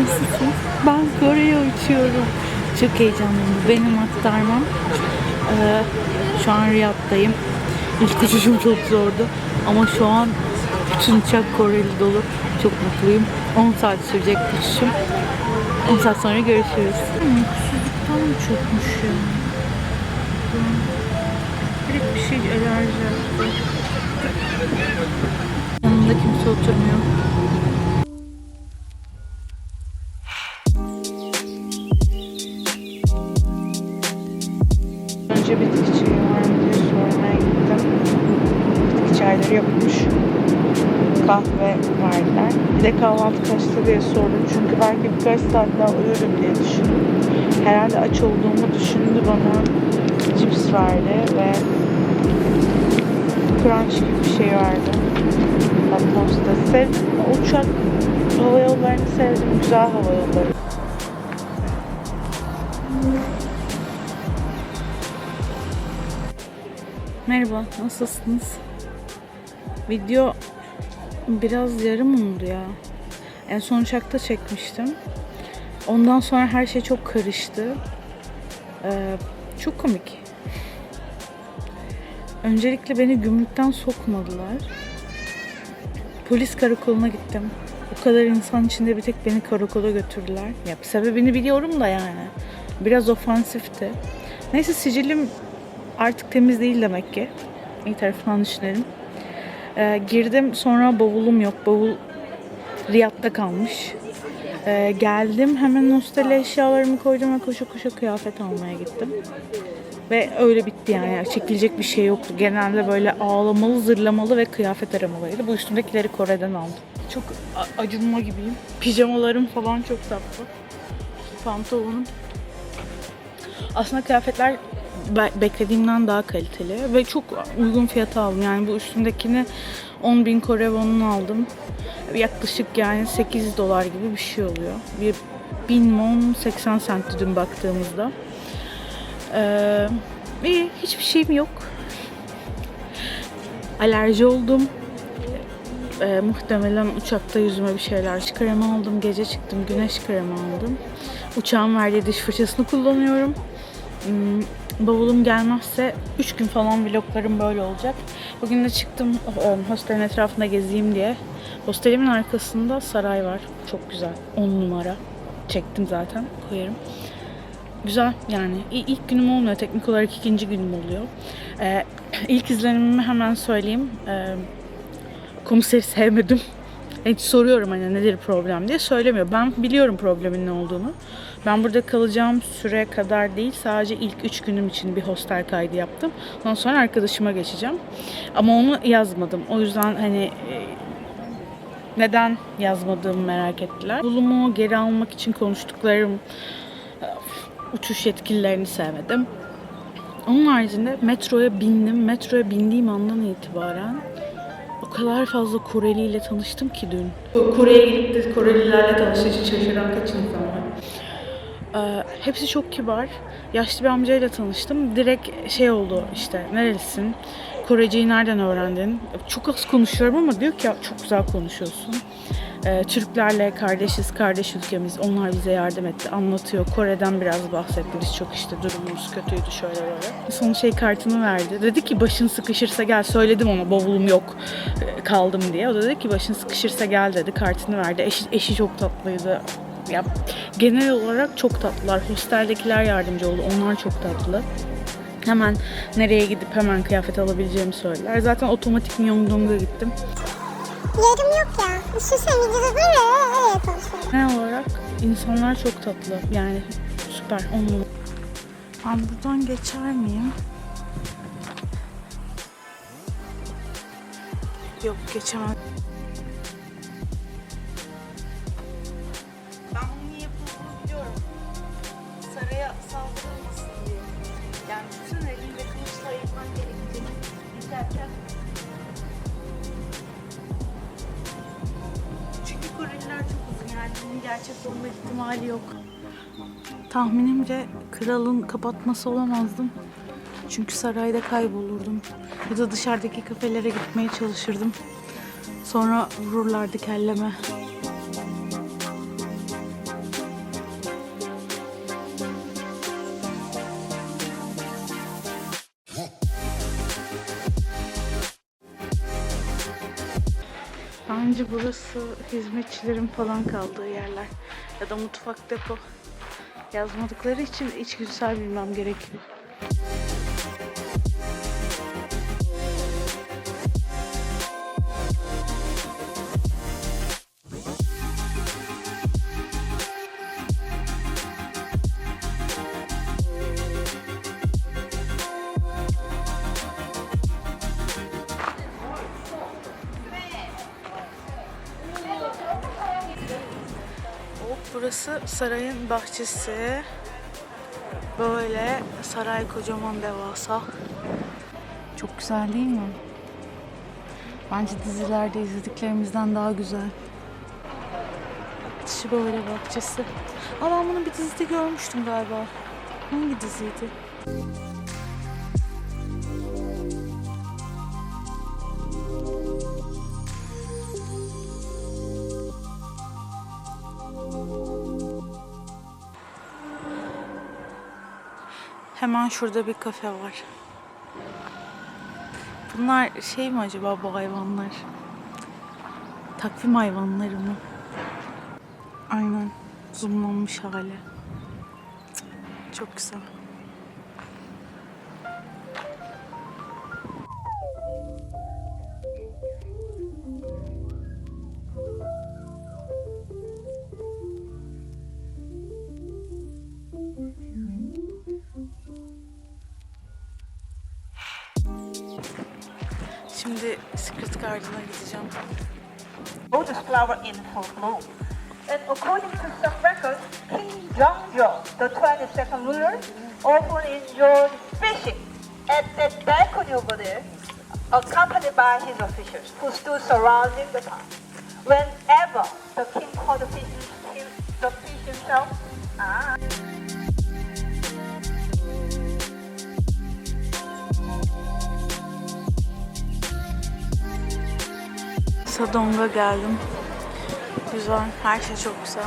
Nasılsın? Ben Kore'ye uçuyorum. Çok heyecanlıyım. Benim aktarmam. Ee, şu an Riyad'dayım. İlk uçuşum çok zordu. Ama şu an bütün uçak Koreli dolu. Çok mutluyum. 10 saat sürecek uçuşum. 10 saat sonra görüşürüz. Mutsuzluktan mı çökmüş ya? Direkt bir şey alerji. Yanımda kimse oturmuyor. Önce bitki çayı var mı diye sormaya gittim. Bitki çayları yokmuş. Kahve verdiler. Bir de kahvaltı kaçta diye sordum. Çünkü belki birkaç saat daha uyurum diye düşündüm. Herhalde aç olduğumu düşündü bana. Cips verdi ve crunch gibi bir şey verdi. Tosta. Sevdim. Uçak hava yollarını sevdim. Güzel hava yolları. Merhaba, nasılsınız? Video biraz yarım oldu ya. En son uçakta çekmiştim. Ondan sonra her şey çok karıştı. Ee, çok komik. Öncelikle beni gümrükten sokmadılar. Polis karakoluna gittim. O kadar insan içinde bir tek beni karakola götürdüler. Ya sebebini biliyorum da yani. Biraz ofansifti. Neyse sicilim artık temiz değil demek ki. İyi tarafından düşünelim. Ee, girdim sonra bavulum yok. Bavul Riyad'da kalmış. Ee, geldim hemen hostele eşyalarımı koydum ve koşa koşa kıyafet almaya gittim. Ve öyle bitti yani. Yani Çekilecek bir şey yoktu. Genelde böyle ağlamalı, zırlamalı ve kıyafet aramalıydı. Bu üstümdekileri Kore'den aldım. Çok acınma gibiyim. Pijamalarım falan çok tatlı. Pantolonum. Aslında kıyafetler be- beklediğimden daha kaliteli ve çok uygun fiyata aldım. Yani bu üstümdekini 10 bin Kore won'unu aldım. Yaklaşık yani 8 dolar gibi bir şey oluyor. Bir 1000 won 80 centti dün baktığımızda. Ee, iyi, hiçbir şeyim yok. Alerji oldum. Ee, muhtemelen uçakta yüzüme bir şeyler kremi aldım. Gece çıktım güneş kremi aldım. Uçağın verdiği diş fırçasını kullanıyorum. Hmm, bavulum gelmezse 3 gün falan vloglarım böyle olacak. Bugün de çıktım e, hostelin etrafında gezeyim diye. Hostelimin arkasında saray var. Çok güzel. 10 numara. Çektim zaten. Koyarım. Güzel yani. İlk günüm olmuyor. Teknik olarak ikinci günüm oluyor. Ee, ilk izlenimimi hemen söyleyeyim. Ee, komiseri sevmedim. Hiç soruyorum hani nedir problem diye söylemiyor. Ben biliyorum problemin ne olduğunu. Ben burada kalacağım süre kadar değil sadece ilk 3 günüm için bir hostel kaydı yaptım. Ondan sonra arkadaşıma geçeceğim. Ama onu yazmadım. O yüzden hani e, neden yazmadığımı merak ettiler. Bulumu geri almak için konuştuklarım e, uçuş yetkililerini sevmedim. Onun haricinde metroya bindim. Metroya bindiğim andan itibaren o kadar fazla Koreli ile tanıştım ki dün. Kore'ye gidip de Korelilerle tanışınca şaşıran kaç insan var. Ee, hepsi çok kibar. Yaşlı bir amcayla tanıştım. Direkt şey oldu işte nerelisin? Koreceyi nereden öğrendin? Çok az konuşuyorum ama diyor ki "Ya çok güzel konuşuyorsun. Ee, Türklerle kardeşiz, kardeş ülkemiz. Onlar bize yardım etti. Anlatıyor. Kore'den biraz bahsetti. Biz çok işte durumumuz kötüydü şöyle böyle. Son şey kartını verdi. Dedi ki başın sıkışırsa gel. Söyledim ona bavulum yok e, kaldım diye. O da dedi ki başın sıkışırsa gel dedi. Kartını verdi. Eşi, eşi çok tatlıydı. Ya genel olarak çok tatlılar. Hosteldekiler yardımcı oldu. Onlar çok tatlı. Hemen nereye gidip hemen kıyafet alabileceğimi söylediler. Zaten otomatik Myeongdong'a gittim. Yerim yok ya. Süsen videoda böyle öyle konuşuyorum. Genel olarak insanlar çok tatlı. Yani süper. On numara. Ben buradan geçer miyim? Yok geçemem. Saraya saldırılmasın diye. Yani bütün elinde kılıçla yapman gerektiğini izlerken Çünkü Koreliler çok uzun yani bunun gerçek olma ihtimali yok. Tahminimce kralın kapatması olamazdım. Çünkü sarayda kaybolurdum. Ya da dışarıdaki kafelere gitmeye çalışırdım. Sonra vururlardı kelleme. Bence burası hizmetçilerin falan kaldığı yerler. Ya da mutfak depo. Yazmadıkları için içgüdüsel bilmem gerekiyor. Burası sarayın bahçesi. Böyle saray kocaman devasa. Çok güzel değil mi? Bence dizilerde izlediklerimizden daha güzel. Dışı böyle bahçesi. Aa ben bunu bir dizide görmüştüm galiba. Hangi diziydi? Hemen şurada bir kafe var. Bunlar şey mi acaba bu hayvanlar? Takvim hayvanları mı? Aynen. Zoomlanmış hali. Çok güzel. Şimdi Secret Garden'a gideceğim. lotus flower in full bloom. And according to some records, King Jongjo, the 22nd ruler, often enjoyed fishing at that balcony over there, accompanied by his officials who stood surrounding the pond. Whenever the king caught the fish, the fish himself, ah, Sadong'a geldim. Güzel. Her şey çok güzel.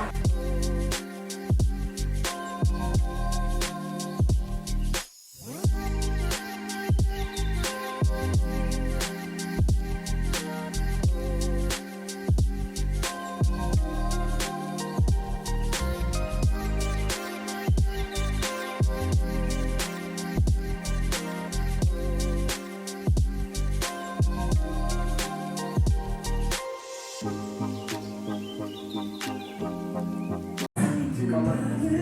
Hi,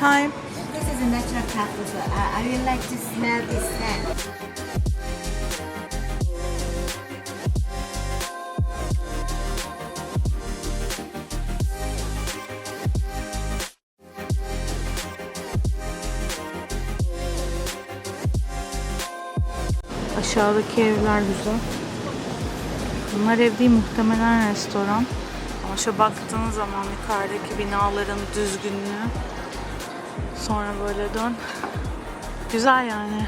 Hi. this is a natural cactus. I, I would like to smell this scent. Aşağıdaki evler güzel. Bunlar ev değil muhtemelen restoran. Ama şu baktığın zaman yukarıdaki binaların düzgünlüğü. Sonra böyle dön. Güzel yani.